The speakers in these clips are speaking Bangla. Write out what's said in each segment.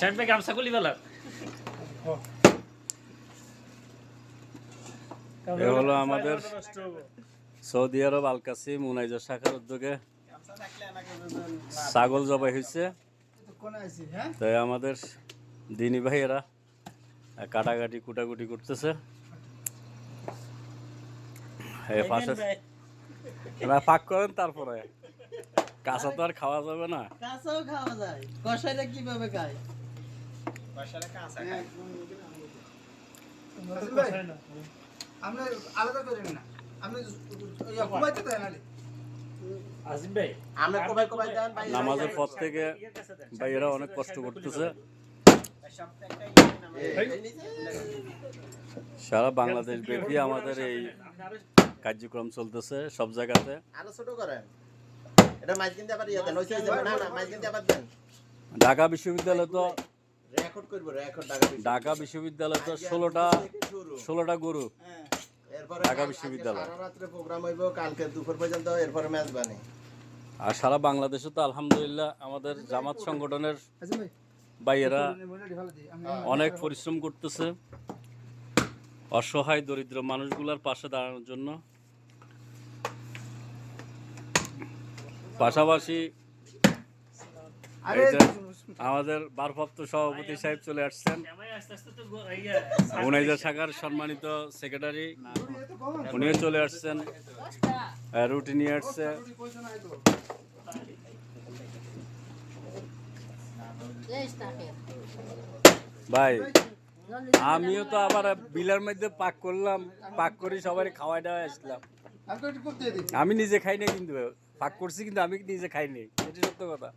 শার্ট ভাই গামছা খুলি এ হলো আমাদের সৌদি আরব আলকাসি মুনাইজা শাখার উদ্যোগে ছাগল জবাই হয়েছে তাই আমাদের দিনী ভাইয়েরা কাটাকাটি কুটাকুটি করতেছে। পাশে পাক করেন তারপরে। কাঁচা তো আর খাওয়া যাবে না। কাঁচাও খাওয়া যায়। কষাইটা কীভাবে খায়? আপনি আলাদা করেন না। আপনি ঘুমাইতে দেন ভাই নামাজের পর থেকে ভাইয়েরা অনেক কষ্ট করতেছে। সারা বাংলাদেশ ব্যাপী আমাদের এই কার্যক্রম চলতেছে সব জায়গাতে। আরও ছোট করেন। এটা মাছ কিনতে আবার ইয়ে ঢাকা বিশ্ববিদ্যালয় তো ঢাকা বিশ্ব- ঢাকা বিশ্ববিদ্যালয় তো ষোলোটা। ষোলোটা গরু এরপরে ঢাকা বিশ্ববিদ্যালয়। প্রোগ্রাম হইব কালকে দুপুর পর্যন্ত এরপরে ম্যাচ বানে আর সারা বাংলাদেশে তো আলহামদুলিল্লাহ আমাদের জামাত সংগঠনের ভাইয়েরা। আমি অনেক পরিশ্রম করতেছে অসহায় দরিদ্র মানুষগুলোর পাশে দাঁড়ানোর জন্য পাশাপাশি আমাদের ভারপ্রাপ্ত সভাপতি সাহেব চলে আসছেন উনাইজা শাখার সম্মানিত সেক্রেটারি। উনিও চলে আসছেন রুটি নিয়ে আসছে। ভাই আমিও তো আবার বিলের মধ্যে পাক করলাম পাক করে সবাই খাওয়াই দাওয়াই আসলাম। আমি নিজে খাই নাই কিন্তু পাক করছি কিন্তু আমি নিজে খাইনি এটি সত্য কথা।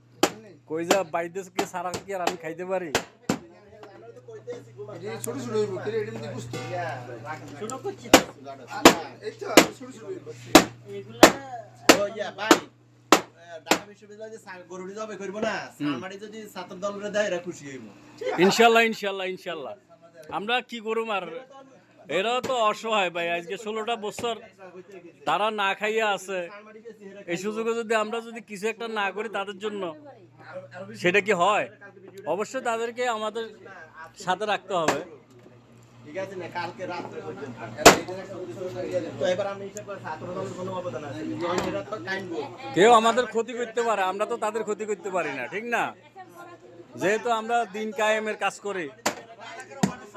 কই যা বাইরে কে সারা কি আর আমি খাইতে পারি? ছোট ছোট হইব, কিন্তু এটার মধ্যে গুস্ত। ছোট করছি এই তো, ছোট ছোট হইব। এগুলা ও ইয়া ভাই ঢাকা বিশ্ববিদ্যালয়ে যে সা- গরুটি না সালমাটি যদি ছাত্র দলরে দেয় এরা খুশি হইব। ইনশাল্লাহ ইনশাল্লাহ ইনশাল্লাহ। আমরা কি করুম আর এরা তো অসহায় ভাই আজকে ষোলোটা বছর তারা না খাইয়া আছে। এই সুযোগে যদি আমরা যদি কিছু একটা না করি তাদের জন্য সেটা কি হয়? অবশ্যই তাদেরকে আমাদের সাথে রাখতে হবে। ঠিক আছে না কালকে রাত্রে পর্যন্ত। তো এবার আমি হিসাব করে ছাত্র কোনো অবদান আছে এরা তো কাইন্ড কেউ আমাদের ক্ষতি করতে পারে আমরা তো তাদের ক্ষতি করতে পারি না ঠিক না? যেহেতু আমরা দিন কায়েমের কাজ করি।